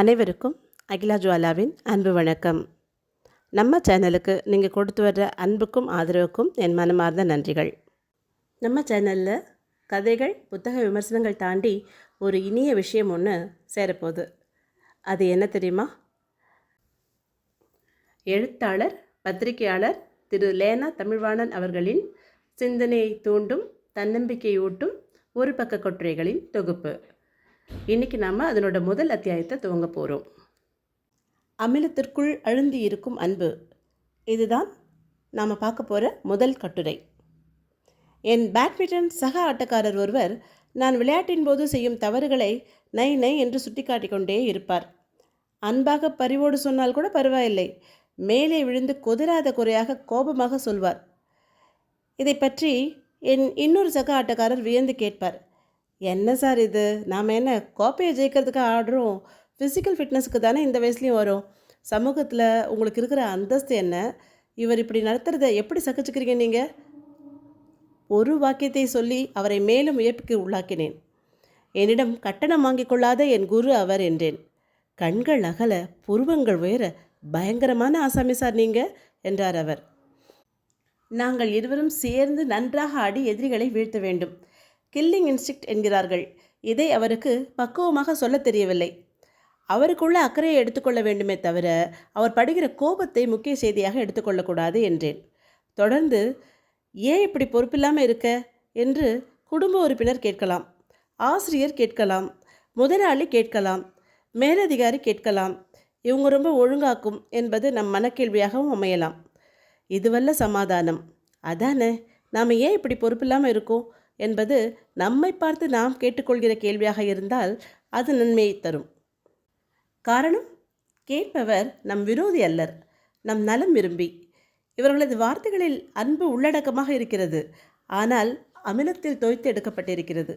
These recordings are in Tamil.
அனைவருக்கும் அகிலா ஜுவாலாவின் அன்பு வணக்கம். நம்ம சேனலுக்கு நீங்கள் கொடுத்து வர்ற அன்புக்கும் ஆதரவுக்கும் என் மனமார்ந்த நன்றிகள். நம்ம சேனலில் கதைகள் புத்தக விமர்சனங்கள் தாண்டி ஒரு இனிய விஷயம் ஒன்று சேரப்போகுது. அது என்ன தெரியுமா? எழுத்தாளர் பத்திரிகையாளர் திரு லேனா தமிழ்வாணன் அவர்களின் சிந்தனையை தூண்டும் தன்னம்பிக்கையூட்டும் ஒரு பக்க கொட்டுரைகளின் தொகுப்பு. இன்னைக்கு நாம் அதனோட முதல் அத்தியாயத்தை துவங்க போகிறோம் அமிலத்திற்குள் அழுந்தி இருக்கும் அன்பு. இதுதான் நாம் பார்க்க போகிற முதல் கட்டுரை. என் பேட்மிண்டன் சக ஆட்டக்காரர் ஒருவர் நான் விளையாட்டின் போது செய்யும் தவறுகளை நை நை என்று சுட்டிக்காட்டிக்கொண்டே இருப்பார். அன்பாக பரிவோடு சொன்னால் கூட பரவாயில்லை. மேலே விழுந்து கொதிராத குறையாக கோபமாக சொல்வார். இதை பற்றி என் இன்னொரு சக ஆட்டக்காரர் வியந்து கேட்பார். என்ன சார் இது? நாம் என்ன கோப்பையை ஜெயிக்கிறதுக்கு ஆடுறோம். ஃபிசிக்கல் ஃபிட்னஸுக்கு தானே இந்த வயசுலேயும் வரும். சமூகத்தில் உங்களுக்கு இருக்கிற அந்தஸ்து என்ன? இவர் இப்படி நடத்துகிறத எப்படி சகிச்சுக்கிறீங்க நீங்கள் ஒரு வாக்கியத்தை சொல்லி அவரை மேலும் உயர்ப்புக்கு உள்ளாக்கினேன். என்னிடம் கட்டணம் வாங்கிக் கொள்ளாத என் குரு அவர் என்றேன். கண்கள் அகல புருவங்கள் உயர பயங்கரமான ஆசாமி சார் நீங்கள் என்றார் அவர். நாங்கள் இருவரும் சேர்ந்து நன்றாக ஆடி எதிரிகளை வீழ்த்த வேண்டும். கில்லிங் இன்ஸ்டிக்ட் என்கிறார்கள். இதை அவருக்கு பக்குவமாக சொல்ல தெரியவில்லை. அவருக்குள்ள அக்கறையை எடுத்துக்கொள்ள வேண்டுமே தவிர அவர் படுகிற கோபத்தை முக்கிய செய்தியாக எடுத்துக்கொள்ளக்கூடாது என்றேன். தொடர்ந்து ஏன் இப்படி பொறுப்பில்லாமல் இருக்க? என்று குடும்ப உறுப்பினர் கேட்கலாம். ஆசிரியர் கேட்கலாம். முதலாளி கேட்கலாம். மேலதிகாரி கேட்கலாம். இவங்க ரொம்ப ஒழுங்காக்கும் என்பது நம் மனக்கேள்வியாகவும் அமையலாம். இதுவல்ல சமாதானம். அதானே நாம் ஏன் இப்படி பொறுப்பில்லாமல் இருக்கோம்? என்பது நம்மை பார்த்து நாம் கேட்டுக்கொள்கிற கேள்வியாக இருந்தால் அது நன்மையை தரும். காரணம்? கேட்பவர் நம் விரோதி அல்லர் நம் நலம் விரும்பி. இவர்களது வார்த்தைகளில் அன்பு உள்ளடக்கமாக இருக்கிறது ஆனால் அமிலத்தில் தோய்த்து எடுக்கப்பட்டிருக்கிறது.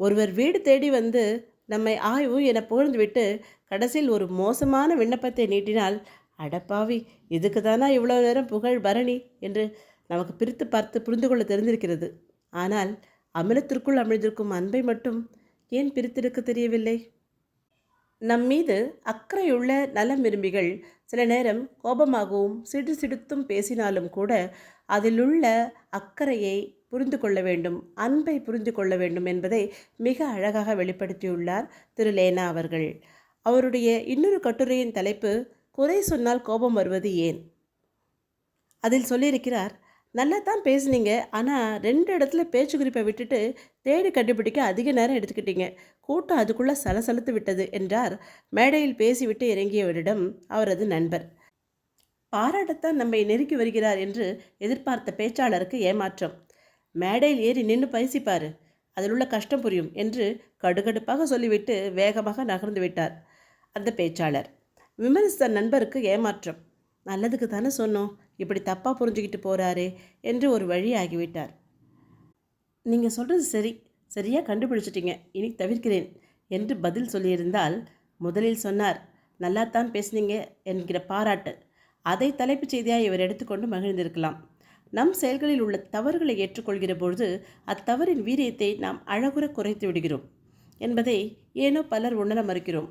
ஒருவர் வீடு தேடி வந்து நம்மை ஆய்வு என புகழ்ந்துவிட்டு கடைசியில் ஒரு மோசமான விண்ணப்பத்தை நீட்டினால் அடப்பாவி இதுக்கு தானா இவ்வளோ நேரம் புகழ் பரணி? என்று நமக்கு பிரித்து பார்த்து புரிந்து கொள்ள தெரிந்திருக்கிறது. ஆனால் அமிலத்திற்குள் அமிழ்ந்திருக்கும் அன்பை மட்டும் ஏன் பிரித்திருக்க தெரியவில்லை? நம் மீது அக்கறையுள்ள நலம் விரும்பிகள் சில நேரம் கோபமாகவும் சிடு சிடுத்தும் பேசினாலும் கூட அதிலுள்ள அக்கறையை புரிந்து கொள்ள வேண்டும் அன்பை புரிந்து கொள்ள வேண்டும் என்பதை மிக அழகாக வெளிப்படுத்தியுள்ளார் திரு லேனா அவர்கள். அவருடைய இன்னொரு கட்டுரையின் தலைப்பு குறை சொன்னால் கோபம் வருவது ஏன்? அதில் சொல்லியிருக்கிறார் நல்லா தான் பேசுனீங்க. ஆனால் ரெண்டு இடத்துல பேச்சு குறிப்பை விட்டுட்டு தேடி கண்டுபிடிக்க அதிக நேரம் எடுத்துக்கிட்டீங்க. கூட்டம் அதுக்குள்ளே சலசலத்து விட்டது என்றார். மேடையில் பேசிவிட்டு இறங்கியவரிடம் அவரது நண்பர். பாராட்டத்தான் நம்மை நெருக்கி வருகிறார் என்று எதிர்பார்த்த பேச்சாளருக்கு ஏமாற்றம். மேடையில் ஏறி நின்று பயிசிப்பார் அதில் உள்ள கஷ்டம் புரியும் என்று கடுகடுப்பாக சொல்லிவிட்டு வேகமாக நகர்ந்து விட்டார் அந்த பேச்சாளர். விமர்சித்த நண்பருக்கு ஏமாற்றம். நல்லதுக்கு தானே சொன்னோம். இப்படி தப்பாக புரிஞ்சுக்கிட்டு போகிறாரே என்று ஒரு வழி ஆகிவிட்டார். நீங்கள் சொல்கிறது சரி சரியாக கண்டுபிடிச்சிட்டீங்க இனி தவிர்க்கிறேன் என்று பதில் சொல்லியிருந்தால் முதலில் சொன்னார் நல்லாத்தான் பேசுனீங்க என்கிற பாராட்டு அதை தலைப்புச் செய்தியாக இவர் எடுத்துக்கொண்டு மகிழ்ந்திருக்கலாம். நம் செயல்களில் உள்ள தவறுகளை ஏற்றுக்கொள்கிற பொழுது அத்தவறின் வீரியத்தை நாம் அழகுற குறைத்து விடுகிறோம் என்பதை ஏனோ பலர் உணர மறுக்கிறோம்.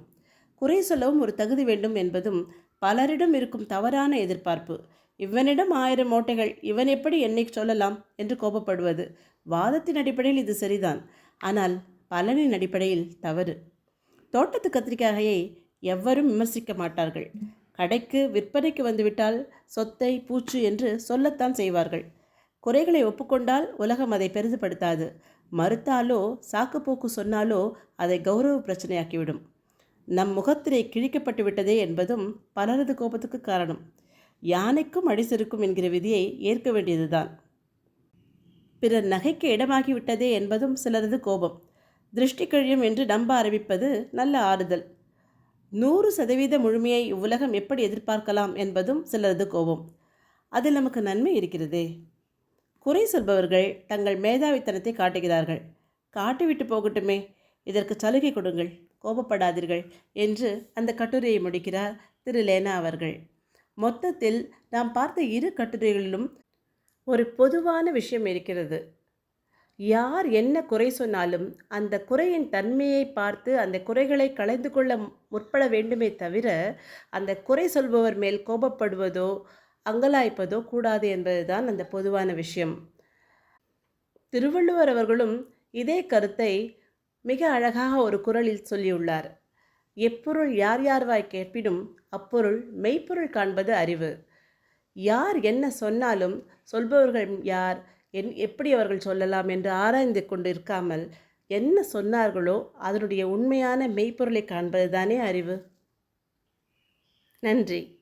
குறை சொல்லவும் ஒரு தகுதி வேண்டும் என்பதும் பலரிடம் இருக்கும் தவறான எதிர்பார்ப்பு. இவனிடம் ஆயிரம் ஓட்டைகள் இவன் எப்படி என்னை சொல்லலாம்? என்று கோபப்படுவது. வாதத்தின் அடிப்படையில் இது சரிதான். ஆனால் பலனின் அடிப்படையில் தவறு. தோட்டத்து கத்திரிக்காயை எவரும் விமர்சிக்க மாட்டார்கள். கடைக்கு விற்பனைக்கு வந்துவிட்டால் சொத்தை பூச்சு என்று சொல்லத்தான் செய்வார்கள். குறைகளை ஒப்புக்கொண்டால் உலகம் அதை பெரிதுபடுத்தாது. மறுத்தாலோ சாக்குப்போக்கு சொன்னாலோ அதை கௌரவ பிரச்சனையாக்கிவிடும். நம் முகத்திலே கிழிக்கப்பட்டு விட்டதே என்பதும் பலரது கோபத்துக்கு காரணம். யானைக்கும் அடிசிருக்கும் என்கிற விதியை ஏற்க வேண்டியதுதான். பிறர் நகைக்கு இடமாகிவிட்டதே என்பதும் சிலரது கோபம். திருஷ்டி கழியும் என்று நம்ப ஆரம்பிப்பது நல்ல ஆறுதல். நூறு சதவீத முழுமையை இவ்வுலகம் எப்படி எதிர்பார்க்கலாம் என்பதும் சிலரது கோபம். அதில் நமக்கு நன்மை இருக்கிறதே. குறை சொல்பவர்கள் தங்கள் மேதாவித்தனத்தை காட்டுகிறார்கள். காட்டிவிட்டு போகட்டுமே இதற்கு சலுகை கொடுங்கள் கோபப்படாதீர்கள் என்று அந்த கட்டுரையை முடிக்கிறார் திரு லேனா அவர்கள். மொத்தத்தில் நாம் பார்த்த இரு கட்டுரைகளிலும் ஒரு பொதுவான விஷயம் இருக்கிறது. யார் என்ன குறை சொன்னாலும் அந்த குறையின் தன்மையை பார்த்து அந்த குறைகளை களைந்து கொள்ள முற்பட வேண்டுமே தவிர அந்த குறை சொல்பவர் மேல் கோபப்படுவதோ அங்கலாய்ப்பதோ கூடாது என்பதுதான் அந்த பொதுவான விஷயம். திருவள்ளுவர் அவர்களும் இதே கருத்தை மிக அழகாக ஒரு குரலில் சொல்லியுள்ளார். எப்பொருள் யார் யார்வாய் கேட்பினும் அப்பொருள் மெய்ப்பொருள் காண்பது அறிவு. யார் என்ன சொன்னாலும் சொல்பவர்கள் யார்? என் எப்படி அவர்கள் சொல்லலாம் என்று ஆராய்ந்து கொண்டு இருக்காமல் என்ன சொன்னார்களோ அதனுடைய உண்மையான மெய்ப்பொருளை காண்பதுதானே அறிவு. நன்றி.